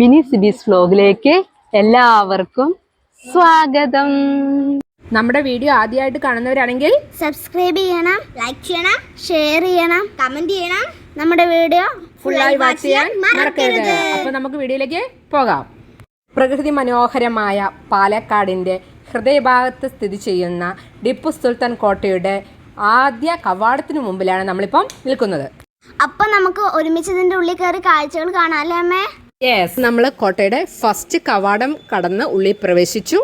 ബിനി സിബീസ് വ്ലോഗിലേക്ക് എല്ലാവർക്കും സ്വാഗതം. നമ്മുടെ വീഡിയോ ആദ്യമായിട്ട് കാണുന്നവരാണെങ്കിൽ സബ്സ്ക്രൈബ് ചെയ്യണം ലൈക്ക് ചെയ്യണം ഷെയർ ചെയ്യണം കമന്റ് ചെയ്യണം. നമ്മുടെ വീഡിയോ ഫുള്ളായി വാച്ച് ചെയ്യാൻ മറക്കരുത്. അപ്പൊ നമുക്ക് വീഡിയോയിലേക്ക് പോകാം. പ്രകൃതി മനോഹരമായ പാലക്കാടിന്റെ ഹൃദയഭാഗത്ത് സ്ഥിതി ചെയ്യുന്ന ടിപ്പു സുൽത്താൻ കോട്ടയുടെ ആദ്യ കവാടത്തിന് മുമ്പിലാണ് നമ്മളിപ്പം നിൽക്കുന്നത്. അപ്പൊ നമുക്ക് ഒരുമിച്ച് ഇതിന്റെ ഉള്ളിൽ കയറി കാഴ്ചകൾ കാണാം അല്ലേ അമ്മേ? യെസ് നമ്മൾ കോട്ടയുടെ ഫസ്റ്റ് കവാടം കടന്ന് ഉള്ളിൽ പ്രവേശിച്ചു.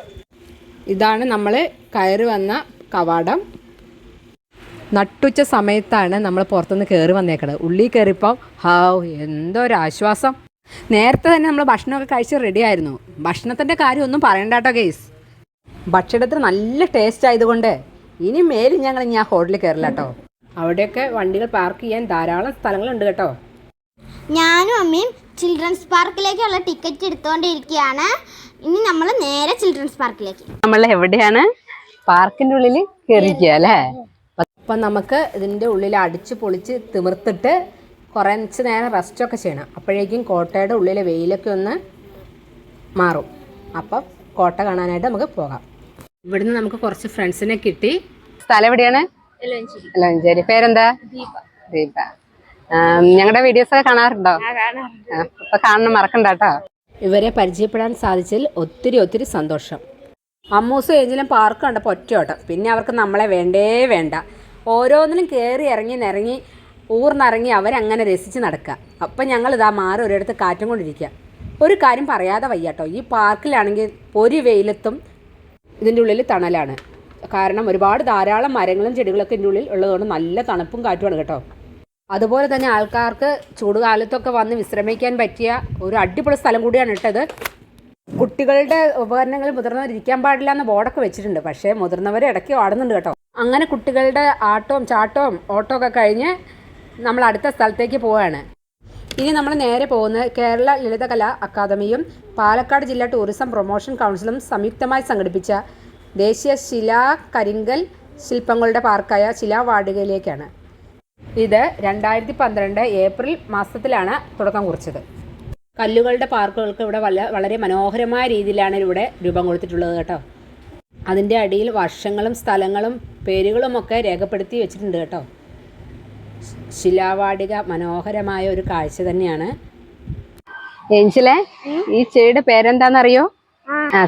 ഇതാണ് നമ്മൾ കയറി വന്ന കവാടം. നട്ടുച്ച സമയത്താണ് നമ്മൾ പുറത്തുനിന്ന് കയറി വന്നേക്കണത്. ഉള്ളിൽ കയറിയപ്പോൾ ഹാവ് എന്തോ ഒരു ആശ്വാസം. നേരത്തെ തന്നെ നമ്മൾ ഭക്ഷണമൊക്കെ കഴിച്ച് റെഡി ആയിരുന്നു. ഭക്ഷണത്തിന്റെ കാര്യം ഒന്നും പറയണ്ട കേട്ടോ കേസ് ഭക്ഷണത്തിന് നല്ല ടേസ്റ്റ് ആയതുകൊണ്ട് ഇനി മേലും ഞങ്ങൾ ഇനി ആ ഹോട്ടലിൽ കയറില്ല കേട്ടോ അവിടെയൊക്കെ വണ്ടികൾ പാർക്ക് ചെയ്യാൻ ധാരാളം സ്ഥലങ്ങളുണ്ട് കേട്ടോ. ഞാനും അമ്മയും ചിൽഡ്രൻസ് പാർക്കിലേക്കുള്ള ടിക്കറ്റ് എടുത്തുകൊണ്ടിരിക്കുകയാണ് ഇനി നമ്മൾ നേരെ ചിൽഡ്രൻസ് പാർക്കിലേക്ക് നമ്മൾ എവിടെയാണ്? പാർക്കിന്റെ ഉള്ളിൽ കയറിക്കുക അല്ലേ? അപ്പം നമുക്ക് ഇതിന്റെ ഉള്ളിൽ അടിച്ച് പൊളിച്ച് തിമിർത്തിട്ട് കുറച്ച് നേരം റെസ്റ്റൊക്കെ ചെയ്യണം. അപ്പോഴേക്കും കോട്ടയുടെ ഉള്ളിലെ വെയിലൊക്കെ ഒന്ന് മാറും. അപ്പം കോട്ട കാണാനായിട്ട് നമുക്ക് പോകാം. ഇവിടുന്ന് നമുക്ക് കുറച്ച് ഫ്രണ്ട്സിനെ കിട്ടി. സ്ഥലം എവിടെയാണ്? പേരെന്താ? പേരെന്താ ദീപ. ഞങ്ങളുടെ വീഡിയോസ് ഒക്കെ കാണാറുണ്ടോ? ആ, അപ്പൊ കാണണം മറക്കണ്ട കേട്ടോ ഇവരെ പരിചയപ്പെടാൻ സാധിച്ചതിൽ ഒത്തിരി ഒത്തിരി സന്തോഷം. അമ്മൂസും ഏഞ്ചലും പാർക്ക് കണ്ടപ്പോൾ ഒറ്റയോട്ടം. പിന്നെ അവർക്ക് നമ്മളെ വേണ്ടേ വേണ്ട. ഓരോന്നിനും കയറി ഇറങ്ങി നിറങ്ങി ഊർന്നിറങ്ങി അവരങ്ങനെ രസിച്ച് നടക്കുക അപ്പം ഞങ്ങൾ ഇതാ മാറി ഒരിടത്ത് കാറ്റും കൊണ്ടിരിക്കുക ഒരു കാര്യം പറയാതെ വയ്യാട്ടോ. ഈ പാർക്കിലാണെങ്കിൽ ഒരു വെയിലത്തും ഇതിന്റെ ഉള്ളിൽ തണലാണ്. കാരണം ഒരുപാട് ധാരാളം മരങ്ങളും ചെടികളൊക്കെ ഇതിന്റെ ഉള്ളിൽ ഉള്ളതുകൊണ്ട് നല്ല തണുപ്പും കാറ്റുമാണ് കേട്ടോ. അതുപോലെ തന്നെ ആൾക്കാർക്ക് ചൂടുകാലത്തൊക്കെ വന്ന് വിശ്രമിക്കാൻ പറ്റിയ ഒരു അടിപൊളി സ്ഥലം കൂടിയാണ് ഇട്ടത്. കുട്ടികളുടെ ഉപകരണങ്ങൾ മുതിർന്നവർ ഇരിക്കാൻ പാടില്ല എന്ന് ബോർഡൊക്കെ വെച്ചിട്ടുണ്ട്. പക്ഷേ മുതിർന്നവർ ഇടയ്ക്ക് ആടുന്നുണ്ട് കേട്ടോ. അങ്ങനെ കുട്ടികളുടെ ആട്ടവും ചാട്ടവും ഓട്ടവും ഒക്കെ കഴിഞ്ഞ് നമ്മൾ അടുത്ത സ്ഥലത്തേക്ക് പോവുകയാണ്. ഇനി നമ്മൾ നേരെ പോകുന്നത് കേരള ലളിതകലാ അക്കാദമിയും പാലക്കാട് ജില്ലാ ടൂറിസം പ്രൊമോഷൻ കൗൺസിലും സംയുക്തമായി സംഘടിപ്പിച്ച ദേശീയ ശിലാ കരിങ്കൽ ശില്പങ്ങളുടെ പാർക്കായ ശിലാവാടികയിലേക്കാണ് ഇത് രണ്ടായിരത്തി പന്ത്രണ്ട് ഏപ്രിൽ മാസത്തിലാണ് തുടക്കം കുറിച്ചത്. കല്ലുകളുടെ പാർക്കുകൾക്ക് ഇവിടെ വല്ല വളരെ മനോഹരമായ രീതിയിലാണ് ഇവിടെ രൂപം കൊടുത്തിട്ടുള്ളത് കേട്ടോ. അതിന്റെ അടിയിൽ വർഷങ്ങളും സ്ഥലങ്ങളും പേരുകളുമൊക്കെ രേഖപ്പെടുത്തി വെച്ചിട്ടുണ്ട് കേട്ടോ. ശിലാവാടിക മനോഹരമായ ഒരു കാഴ്ച തന്നെയാണ്. ഏഞ്ചലെ ഈ ചെടിയുടെ പേരെന്താണെന്നറിയോ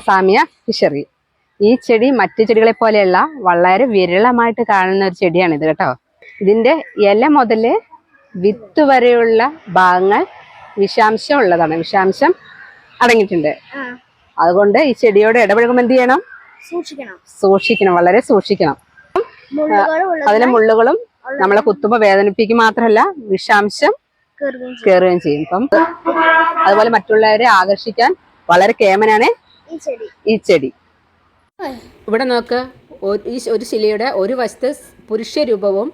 സാമിയ ഫിഷറി. ഈ ചെടി മറ്റു ചെടികളെ പോലെയല്ല വളരെ വിരളമായിട്ട് കാണുന്ന ഒരു ചെടിയാണ് ഇത് കേട്ടോ. ഇതിന്റെ ഇല മുതൽ വിത്ത് വരെയുള്ള ഭാഗങ്ങൾ വിഷാംശം ഉള്ളതാണ്. വിഷാംശം അടങ്ങിയിട്ടുണ്ട്. അതുകൊണ്ട് ഈ ചെടിയോട് ഇടപഴകുമ്പോൾ എന്ത് ചെയ്യണം? സൂക്ഷിക്കണം. സൂക്ഷിക്കണം വളരെ സൂക്ഷിക്കണം. അതിലെ മുള്ളുകളും നമ്മളെ കുത്തുമ്പോ വേദനിപ്പിക്കുക മാത്രമല്ല വിഷാംശം കയറുകയും ചെയ്യും. ഇപ്പം അതുപോലെ മറ്റുള്ളവരെ ആകർഷിക്കാൻ വളരെ കേമനാണ് ഈ ചെടി. ഇവിടെ നോക്ക് ഒരു ശിലയുടെ ഒരു വശത്ത് പുരുഷ രൂപവും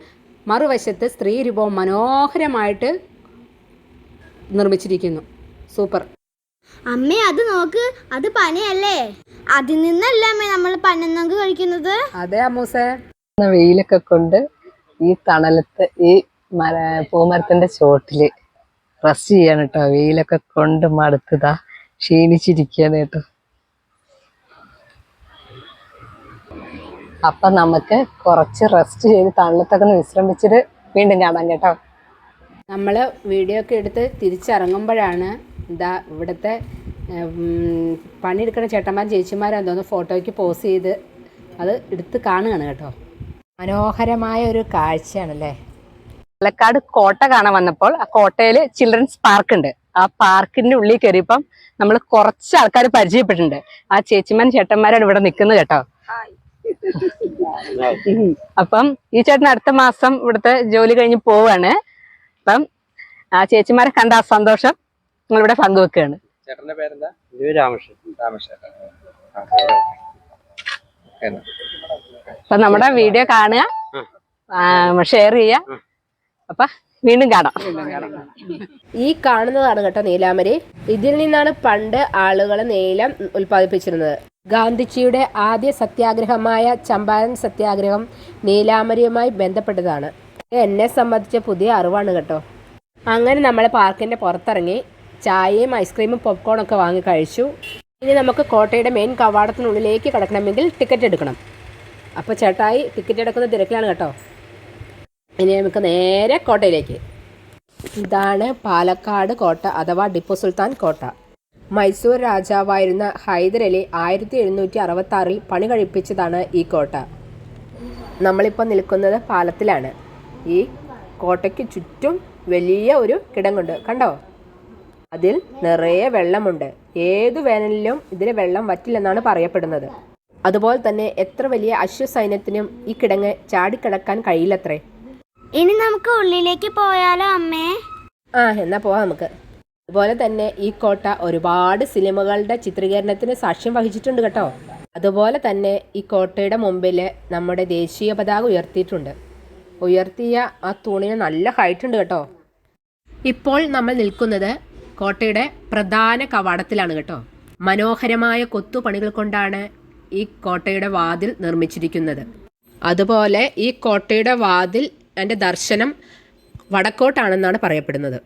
മറുവശത്ത് സ്ത്രീ രൂപവും മനോഹരമായിട്ട് നിർമ്മിച്ചിരിക്കുന്നു. സൂപ്പർ. അമ്മേ അത് നോക്ക്. അത് പനയല്ലേ? അതിൽ നിന്നല്ല അമ്മേ നമ്മൾ പനന്നങ്ക് കഴിക്കുന്നത്? അതെ അമ്മൂസേ. വെയിലൊക്കെ കൊണ്ട് ഈ തണലത്ത് ഈ മര പൂമരത്തിന്റെ ചോട്ടിൽ റെസ്റ്റ് ചെയ്യാണ് കേട്ടോ. വെയിലൊക്കെ കൊണ്ട് മടുത്തതാ ക്ഷീണിച്ചിരിക്കുകയാണ് കേട്ടോ. അപ്പൊ നമുക്ക് കുറച്ച് റെസ്റ്റ് ചെയ്ത് തണലത്തൊക്കെ ഒന്ന് വിശ്രമിച്ചിട്ട് വീണ്ടും കാണാം കേട്ടോ. നമ്മൾ വീഡിയോ ഒക്കെ എടുത്ത് തിരിച്ചിറങ്ങുമ്പോഴാണ് ഇതാ ഇവിടുത്തെ പണിയെടുക്കുന്ന ചേട്ടന്മാർ ചേച്ചിമാരും തോന്നുന്നു ഫോട്ടോയ്ക്ക് പോസ് ചെയ്ത് അത് എടുത്ത് കാണുകയാണ് കേട്ടോ. മനോഹരമായ ഒരു കാഴ്ചയാണല്ലേ? പാലക്കാട് കോട്ട കാണാൻ വന്നപ്പോൾ ആ കോട്ടയിൽ ചിൽഡ്രൻസ് പാർക്ക് ഉണ്ട്. ആ പാർക്കിന്റെ ഉള്ളിൽ കയറിയപ്പം നമ്മൾ കുറച്ച് ആൾക്കാർ പരിചയപ്പെട്ടിട്ടുണ്ട്. ആ ചേച്ചിമാൻ ചേട്ടന്മാരാണ് ഇവിടെ നിൽക്കുന്നത് കേട്ടോ. അപ്പം ഈ ചേട്ടൻ അടുത്ത മാസം ഇവിടുത്തെ ജോലി കഴിഞ്ഞ് പോവാണ്. അപ്പം ആ ചേച്ചിമാരെ കണ്ട ആ സന്തോഷം നിങ്ങൾ ഇവിടെ പങ്കുവെക്കുകയാണ്. ചേട്ടന്റെ പേരെന്താ? രാമകൃഷ്ണൻ. രാമകൃഷ്ണൻ. അപ്പൊ നമ്മുടെ വീഡിയോ കാണുക ഷെയർ ചെയ്യുക. അപ്പൊ വീണ്ടും കാണാം. ഈ കാണുന്നതാണ് കേട്ടോ നീലാമരി ഇതിൽ നിന്നാണ് പണ്ട് ആളുകൾ നീലം ഉൽപ്പാദിപ്പിച്ചിരുന്നത്. ഗാന്ധിജിയുടെ ആദ്യ സത്യാഗ്രഹമായ ചമ്പാരൻ സത്യാഗ്രഹം നീലാമരിയുമായി ബന്ധപ്പെട്ടതാണ്. എന്നെ സംബന്ധിച്ച പുതിയ അറിവാണ് കേട്ടോ. അങ്ങനെ നമ്മൾ പാർക്കിന്റെ പുറത്തിറങ്ങി ചായയും ഐസ്ക്രീമും പോപ്കോണും ഒക്കെ വാങ്ങി കഴിച്ചു. ഇനി നമുക്ക് കോട്ടയുടെ മെയിൻ കവാടത്തിനുള്ളിലേക്ക് കിടക്കണമെങ്കിൽ ടിക്കറ്റ് എടുക്കണം. അപ്പോൾ ചേട്ടായി ടിക്കറ്റ് എടുക്കുന്ന തിരക്കിലാണ് കേട്ടോ. ഇനി നമുക്ക് നേരെ കോട്ടയിലേക്ക്. ഇതാണ് പാലക്കാട് കോട്ട അഥവാ ടിപ്പു സുൽത്താൻ കോട്ട. മൈസൂർ രാജാവായിരുന്ന ഹൈദരലി ആയിരത്തി എഴുന്നൂറ്റി അറുപത്തി ആറിൽ പണി കഴിപ്പിച്ചതാണ് ഈ കോട്ട. നമ്മളിപ്പോൾ നിൽക്കുന്നത് പാലത്തിലാണ്. ഈ കോട്ടയ്ക്ക് ചുറ്റും വലിയ ഒരു കിടങ്ങുണ്ട്. കണ്ടോ? അതിൽ നിറയെ വെള്ളമുണ്ട്. ഏതു വേനലിലും ഇതിലെ വെള്ളം വറ്റില്ലെന്നാണ് പറയപ്പെടുന്നത്. അതുപോലെ തന്നെ എത്ര വലിയ അശ്വസൈന്യത്തിനും ഈ കിടങ്ങ് ചാടിക്കിടക്കാൻ കഴിയില്ലത്രേ. ഇനി നമുക്ക് ഉള്ളിലേക്ക് പോയാലോ അമ്മേ? ആ എന്നാ പോവാം നമുക്ക്. അതുപോലെ തന്നെ ഈ കോട്ട ഒരുപാട് സിനിമകളുടെ ചിത്രീകരണത്തിന് സാക്ഷ്യം വഹിച്ചിട്ടുണ്ട് കേട്ടോ. അതുപോലെ തന്നെ ഈ കോട്ടയുടെ മുമ്പിൽ നമ്മുടെ ദേശീയ പതാക ഉയർത്തിയിട്ടുണ്ട്. ഉയർത്തിയ ആ തൂണിന് നല്ല ഹൈറ്റ് ഉണ്ട് കേട്ടോ. ഇപ്പോൾ നമ്മൾ നിൽക്കുന്നത് കോട്ടയുടെ പ്രധാന കവാടത്തിലാണ് കേട്ടോ. മനോഹരമായ കൊത്തുപണികൾ കൊണ്ടാണ് ഈ കോട്ടയുടെ വാതിൽ നിർമ്മിച്ചിരിക്കുന്നത്. അതുപോലെ ഈ കോട്ടയുടെ വാതിൽ എന്റെ ദർശനം വടക്കോട്ടാണെന്നാണ് പറയപ്പെടുന്നത്.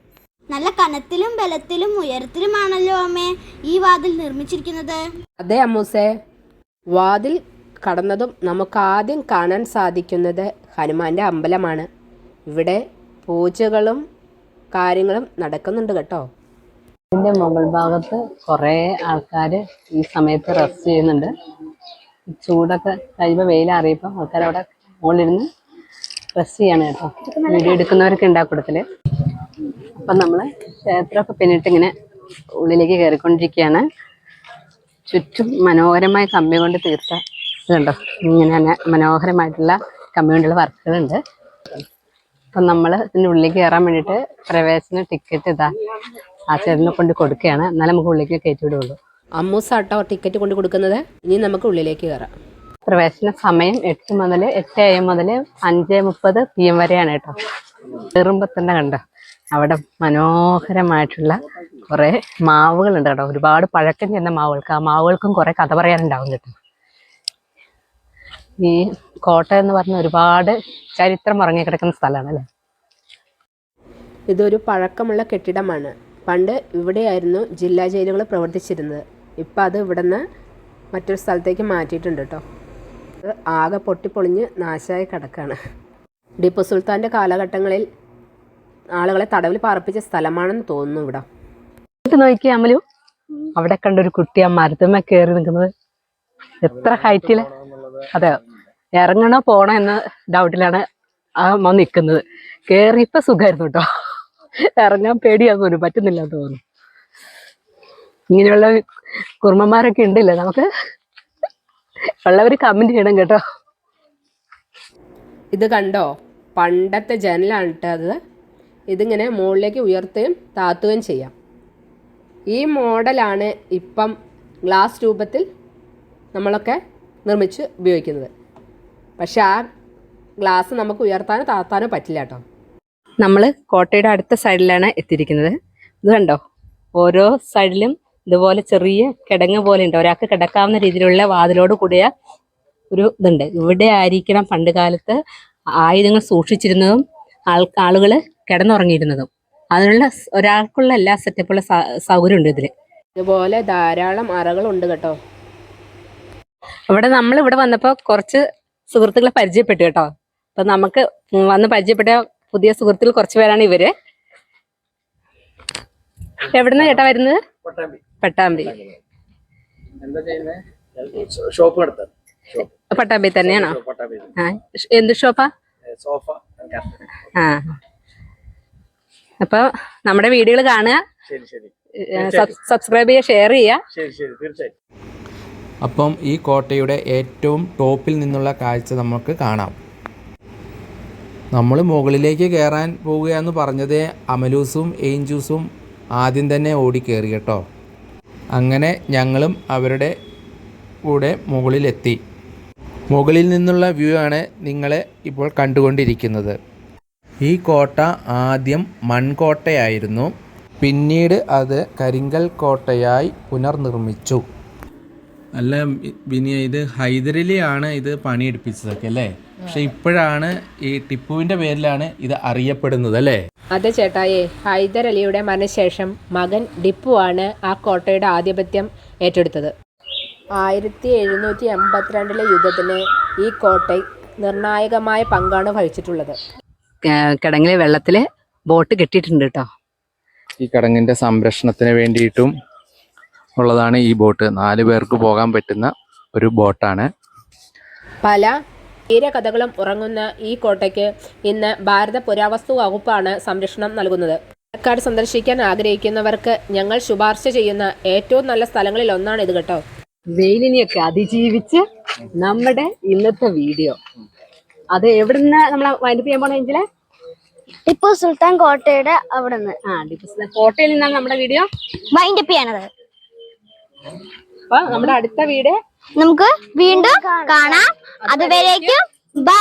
നല്ല കനത്തിലും ബലത്തിലും ഉയരത്തിലുമാണല്ലോ അമ്മേ ഈ വാതിൽ നിർമ്മിച്ചിരിക്കുന്നത്. അതെ അമ്മൂസേ. വാതിൽ കടന്നതും നമുക്ക് ആദ്യം കാണാൻ സാധിക്കുന്നത് ഹനുമാന്റെ അമ്പലമാണ്. ഇവിടെ പൂജകളും കാര്യങ്ങളും നടക്കുന്നുണ്ട് കേട്ടോ. ഇതിന്റെ മുകൾ ഭാഗത്ത് കുറേ ആൾക്കാർ ഈ സമയത്ത് റെസ്റ്റ് ചെയ്യുന്നുണ്ട്. ചൂടൊക്കെ കഴിയുമ്പോൾ വെയിലറിയപ്പോൾ ആൾക്കാർ അവിടെ മുകളിലിരുന്ന് റെസ്റ്റ് ചെയ്യാണ് കേട്ടോ. വീഡിയോ എടുക്കുന്നവരൊക്കെ ഉണ്ട് ആ കൂട്ടത്തിൽ. അപ്പം നമ്മൾ ക്ഷേത്രമൊക്കെ പിന്നിട്ട് ഇങ്ങനെ ഉള്ളിലേക്ക് കയറിക്കൊണ്ടിരിക്കുകയാണ്. ചുറ്റും മനോഹരമായ കമ്പി കൊണ്ട് തീർത്ത ഇതുണ്ടോ? ഇങ്ങനെ തന്നെ മനോഹരമായിട്ടുള്ള കമ്പി കൊണ്ടുള്ള വർക്കുകളുണ്ട്. അപ്പം നമ്മൾ ഇതിന്റെ ഉള്ളിലേക്ക് കയറാൻ വേണ്ടിയിട്ട് പ്രവേശന ടിക്കറ്റ് ഇതാ ആ ചേട്ടനെ കൊണ്ട് കൊടുക്കുകയാണ്. എന്നാലും നമുക്ക് ഉള്ളിലേക്ക് കയറ്റി വിടുള്ളൂ അമ്മൂസാട്ടോ ടിക്കറ്റ് കൊണ്ട് കൊടുക്കുന്നത്. ഇനി നമുക്ക് ഉള്ളിലേക്ക് കയറാം. പ്രവേശന സമയം എട്ട് മുതൽ എട്ട് എ എം മുതൽ അഞ്ച് മുപ്പത് പി എം വരെയാണ് കേട്ടോ. കയറുമ്പോൾ തന്നെ കണ്ടോ? അവിടെ മനോഹരമായിട്ടുള്ള കുറേ മാവുകളുണ്ട് കേട്ടോ. ഒരുപാട് പഴക്കം ചെന്ന മാവുകൾക്ക്. ആ മാവുകൾക്കും കുറേ കഥ പറയാനുണ്ടാവും കേട്ടോ. ഈ കോട്ട എന്ന് പറഞ്ഞ ഒരുപാട് ചരിത്രം ഉറങ്ങി കിടക്കുന്ന സ്ഥലമാണ് അല്ലേ? ഇതൊരു പഴക്കമുള്ള കെട്ടിടമാണ്. പണ്ട് ഇവിടെയായിരുന്നു ജില്ലാ ജയിലുകൾ പ്രവർത്തിച്ചിരുന്നത്. ഇപ്പം അത് ഇവിടെ നിന്ന് മറ്റൊരു സ്ഥലത്തേക്ക് മാറ്റിയിട്ടുണ്ട് കേട്ടോ. ആകെ പൊട്ടിപ്പൊളിഞ്ഞ് നാശമായി കിടക്കുകയാണ്. ടിപ്പു സുൽത്താന്റെ കാലഘട്ടങ്ങളിൽ ആളുകളെ തടവിൽ പാർപ്പിച്ച സ്ഥലമാണെന്ന് തോന്നുന്നു ഇവിടെ. നോക്കിയേ അമലു അവിടെ കണ്ട ഒരു കുട്ടി ആ മരത്തുമ്മ കയറി നിൽക്കുന്നത്. എത്ര ഹൈറ്റിൽ? അതെ ഇറങ്ങണോ പോണോ എന്ന ഡൗട്ടിലാണ് ആ അമ്മ നിൽക്കുന്നത്. കേറിയപ്പോ സുഖമായിരുന്നു കേട്ടോ ഇറങ്ങാൻ പേടിയാന്ന് തോന്നുന്നു പറ്റുന്നില്ല തോന്നുന്നു. ഇങ്ങനെയുള്ള കുറുമന്മാരൊക്കെ ഉണ്ടല്ലേ നമുക്ക്? ഉള്ളവർ കമന്റ് ചെയ്യണം കേട്ടോ. ഇത് കണ്ടോ? പണ്ടത്തെ ജനലാണ് കേട്ടോ അത്. ഇതിങ്ങനെ മുകളിലേക്ക് ഉയർത്തുകയും താത്തുകയും ചെയ്യാം. ഈ മോഡലാണ് ഇപ്പം ഗ്ലാസ് രൂപത്തിൽ നമ്മളൊക്കെ നിർമ്മിച്ച് ഉപയോഗിക്കുന്നത്. പക്ഷേ ആ ഗ്ലാസ് നമുക്ക് ഉയർത്താനോ താത്താനോ പറ്റില്ല കേട്ടോ. നമ്മൾ കോട്ടയുടെ അടുത്ത സൈഡിലാണ് എത്തിയിരിക്കുന്നത്. ഇത് കണ്ടോ? ഓരോ സൈഡിലും ഇതുപോലെ ചെറിയ കിടങ്ങ് പോലെ ഉണ്ട്. ഒരാൾക്ക് കിടക്കാവുന്ന രീതിയിലുള്ള വാതിലോട് കൂടിയ ഒരു ഇതുണ്ട്. ഇവിടെ ആയിരിക്കണം പണ്ട് കാലത്ത് ആയുധങ്ങൾ സൂക്ഷിച്ചിരുന്നതും ആൾ ആളുകൾ കിടന്നുറങ്ങിയിരുന്നതും. അതിനുള്ള ഒരാൾക്കുള്ള എല്ലാ സെറ്റപ്പുള്ള സൗകര്യം ഉണ്ട് ഇതിൽ ഇതുപോലെ ധാരാളം അറകളുണ്ട് കേട്ടോ. ഇവിടെ നമ്മൾ ഇവിടെ വന്നപ്പോൾ കുറച്ച് സുഹൃത്തുക്കളെ പരിചയപ്പെട്ടു കേട്ടോ. അപ്പൊ നമുക്ക് വന്ന് പരിചയപ്പെട്ട പുതിയ സുഹൃത്തുക്കൾ കുറച്ച് പേരാണ് ഇവർ. എവിടുന്ന ചേട്ടാ വരുന്നത്? പട്ടാമ്പി. ഷോപ്പ് പട്ടാമ്പി തന്നെയാണോ? എന്ത് ഷോപ്പാ? സോഫ ആ. അപ്പൊ നമ്മുടെ വീഡിയോകൾ കാണുക. ശരി ശരി. സബ്സ്ക്രൈബ് ചെയ്യുക ഷെയർ ചെയ്യുക. ശരി ശരി. തീർച്ചയായും അപ്പം ഈ കോട്ടയുടെ ഏറ്റവും ടോപ്പിൽ നിന്നുള്ള കാഴ്ച നമുക്ക് കാണാം. നമ്മൾ മുകളിലേക്ക് കയറാൻ പോവുകയെന്ന് പറഞ്ഞത് അമലൂസും ഏഞ്ചൂസും ആദ്യം തന്നെ ഓടി കയറി കേട്ടോ. അങ്ങനെ ഞങ്ങളും അവരുടെ കൂടെ മുകളിലെത്തി. മുകളിൽ നിന്നുള്ള വ്യൂ ആണ് നിങ്ങളെ ഇപ്പോൾ കണ്ടുകൊണ്ടിരിക്കുന്നത്. ഈ കോട്ട ആദ്യം മൺകോട്ടയായിരുന്നു. പിന്നീട് അത് കരിങ്കൽ കോട്ടയായി പുനർനിർമ്മിച്ചു. അല്ല വിനിയ ഇത് ഹൈദരലിയാണ് ഇത് പണിയെടുപ്പിച്ചതൊക്കെ അല്ലേ? പക്ഷെ ഇപ്പോഴാണ് ഈ ടിപ്പുവിന്റെ പേരിലാണ് ഇത് അറിയപ്പെടുന്നത് അല്ലേ? അതെ ചേട്ടായെ ഹൈദരലിയുടെ മരണശേഷം മകൻ ടിപ്പു ആണ് ആ കോട്ടയുടെ ആധിപത്യം ഏറ്റെടുത്തത്. ആയിരത്തി എഴുന്നൂറ്റി എൺപത്തിരണ്ടിലെ യുദ്ധത്തിന് ഈ കോട്ട നിർണായകമായ പങ്കാണ് വഹിച്ചിട്ടുള്ളത്. കിടങ്ങിലെ വെള്ളത്തിൽ ബോട്ട് കെട്ടിയിട്ടുണ്ട് കേട്ടോ ഈ കിടങ്ങിന്റെ സംരക്ഷണത്തിന് വേണ്ടിയിട്ടും ഉള്ളതാണ് ഈ ബോട്ട്. നാല് പേർക്ക് പോകാൻ പറ്റുന്ന ഒരു ബോട്ടാണ്. പല ധീരകഥകളും ഉറങ്ങുന്ന ഈ കോട്ടയ്ക്ക് ഇന്ന് ഭാരത പുരാവസ്തു വകുപ്പാണ് സംരക്ഷണം നൽകുന്നത്. പാലക്കാട് സന്ദർശിക്കാൻ ആഗ്രഹിക്കുന്നവർക്ക് ഞങ്ങൾ ശുപാർശ ചെയ്യുന്ന ഏറ്റവും നല്ല സ്ഥലങ്ങളിൽ ഒന്നാണ് ഇത് കേട്ടോ. വെയിലിനെയൊക്കെ അതിജീവിച്ച് നമ്മുടെ ഇന്നത്തെ വീഡിയോ. അത് എവിടുന്ന് നമ്മൾ വൈൻഡപ്പ് ചെയ്യാൻ പോണ എങ്കിൽ? ടിപ്പു സുൽത്താൻ കോട്ടയുടെ അവിടെ നിന്ന് ആ സുൽത്താൻ കോട്ടയിൽ നിന്നാണ് നമ്മുടെ വീഡിയോ വൈൻഡപ്പ് ചെയ്യണത്. അപ്പൊ നമ്മുടെ അടുത്ത വീട് നമുക്ക് വീണ്ടും കാണാം. അതുവരേക്കും ബൈ